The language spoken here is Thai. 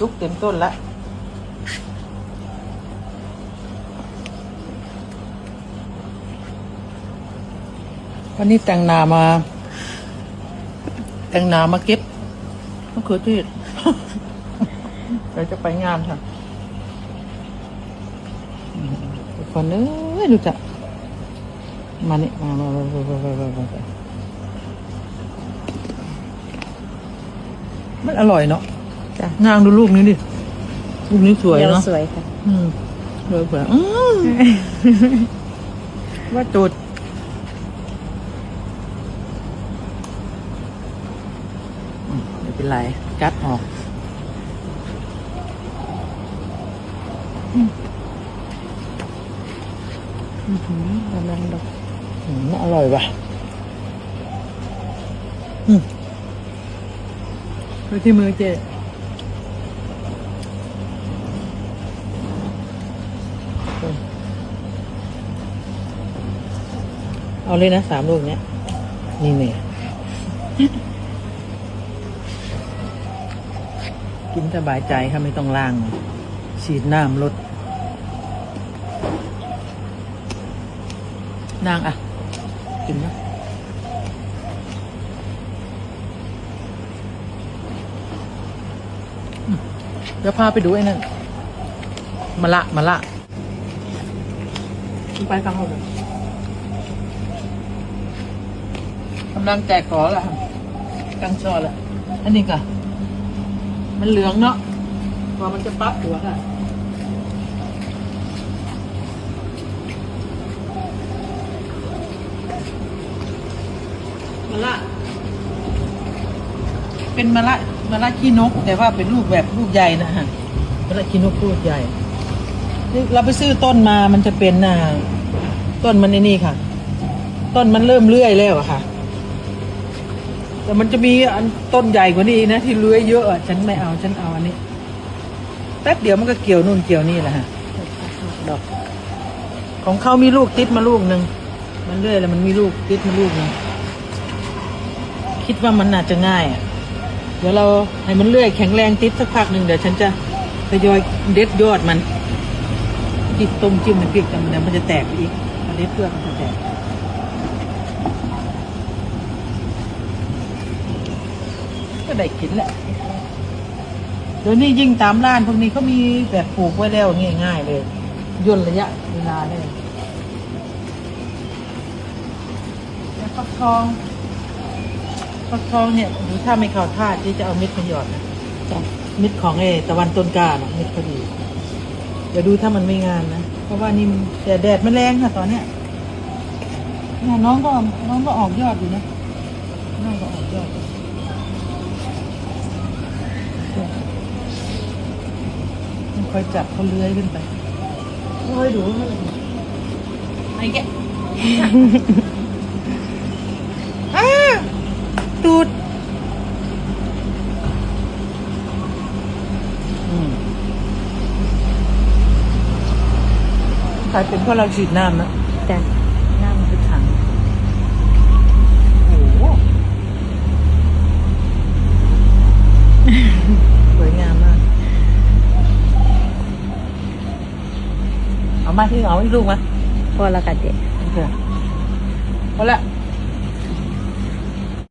จุกเต็มต้นละวันนี้แตงนามา แตงนามาเก็บก็คือที่เราจะไปงานค่ะคนเอ้ยดูจ้ะมานี่มามามามามามามันอร่อยเนาะ จ้ะนางดูลูกนี้ดิลูกนี้สวยเดี๋ยวเนาะสวยค่ะอืมสวยกว่าอืมว่าจุดอืมไม่เป็นไรกัดออกอื้อหือกำลังดกอืมอร่อยว่ะอืมดูที่มือเจ๊ เอาเลยนะสามลูกเนี้ย นี่เนี่ยกินสบายใจค่ะไม่ต้องล้าง ฉีดน้ำลดนางอะ กินนะเดี๋ยวพาไปดูไอ้นั่นมะละมะละ ไปฟังเขาเลยกำลังแจกขอละกังชอละอันนี้ก่ะ มันเหลืองเนาะกว่ามันจะปั๊บหัวค่ะมะละ เป็นมะละมะละขี้นก แต่ว่าเป็นลูกแบบลูกใหญ่นะฮะมะละขี้นกลูกใหญ่ เราไปซื้อต้นมามันจะเป็นน่ะต้นมันในนี่ค่ะ ต้นมันเริ่มเลื่อยแล้วอะค่ะ แต่มันจะมีอันต้นใหญ่กว่านี้นะ ที่เลื้อยเยอะอะฉันไม่เอาฉันเอาอันนี้แป๊บเดียวมันก็เกี่ยวนู่นเกี่ยวนี่แหละฮะดอก ของเขามีลูกติดมาลูกหนึ่งมันเลื่อยแล้วมันมีลูกติดมาลูกหนึ่งคิดว่ามันน่าจะง่ายอะเดี๋ยวเราให้มันเลื่อยแข็งแรงติดสักพักหนึ่งเดี๋ยวฉันจะทยอยเด็ดยอดมัน จิตต้มจิ้มมันพริกกันมันมันจะแตกอีกพอเด็ดเปลือกมันจะแตกก็ได้กินแหละเดี๋ยวนี้ยิ่งตามร้านพวกนี้เขามีแบบปลูกไว้แล้วง่ายๆเลย ย่นระยะเวลาได้แล้วฟักทองฟักทองเนี่ยหรือถ้าไม่เข้าท่าที่จะเอาเม็ดมาหยอดนะจ้ะเม็ดของเอตะวันต้นกล้านะเม็ดพอดี เดี๋ยวดูถ้ามันไม่งานนะ เพราะว่านี่มแต่แดดมันแรงค่ะ ตอนเนี้ยน้องก็น้องก็ออกยอดอยู่นะน้องก็ออกยอดอยู่มันคอยจับเขาเลื้อยขึ้นไปค่อยดูไอ้แกตูด อืม กลายเป็นเพราะเราฉีดน้ำนะจ้ะน้ำมันเป็นถังโอ้โหสวยงามมาก เอามาที่เอาอีกลูกมาพอและค่ะเจ๊ โอเคพอละ